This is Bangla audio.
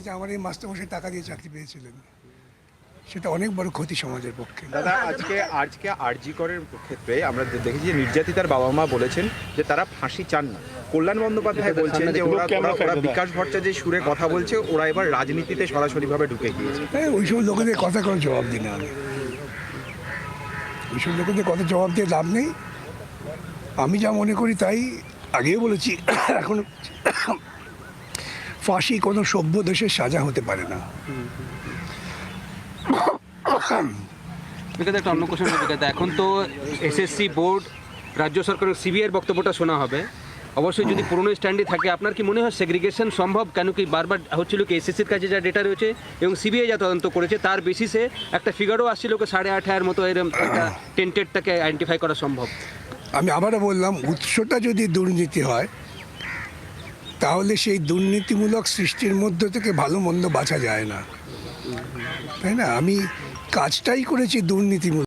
যে আমার এই মাস্টারমশাই টাকা দিয়ে চাকরি পেয়েছিলেন সেটা অনেক বড় ক্ষতি সমাজের পক্ষে। দাদা আজকে আজকে আরজি করের ক্ষেত্রে আমরা দেখেছি যে নির্যাতিতার বাবা মা বলেছেন যে তারা ফাঁসি চান না। কল্যাণ বন্দ্যোপাধ্যায় বলছেন যে ওরা ওরা- বিকাশ যে সুরে কথা বলছে ওরা এবার রাজনীতিতে সরাসরিভাবে ঢুকে গিয়েছে। হ্যাঁ ওইসব লোকেদের কথা কোনো জবাব দিই না আমি। ওইসব লোকেদের কথা জবাব দিয়ে লাভ নেই। আমি যা মনে করি তাই আগেও বলেছি এখন ফাঁসি কোনো সভ্য দেশের সাজা হতে পারে না। একটা অন্য কোশ্চেন এখন তো এসএসসি বোর্ড রাজ্য সরকারের সিবিআইয়ের বক্তব্যটা শোনা হবে। অবশ্যই যদি পুরনো স্ট্যান্ডে থাকে আপনার কি মনে হয় সেগ্রিগেশন সম্ভব? কেন কি বারবার হচ্ছিল কি এসএসসির কাছে যা ডেটা রয়েছে এবং সিবিআই যা তদন্ত করেছে তার বেসিসে একটা ফিগারও আসছিল কি সাড়ে আট হাজার মতো এরকম একটা টেন্টেডটাকে আইডেন্টিফাই করা সম্ভব? আমি আবারও বললাম উৎসটা যদি দুর্নীতি হয় তাহলে সেই দুর্নীতিমূলক সৃষ্টির মধ্য থেকে ভালো মন্দ বাঁচা যায় না। তাই না? আমি কাজটাই করেছি দুর্নীতিমূলক।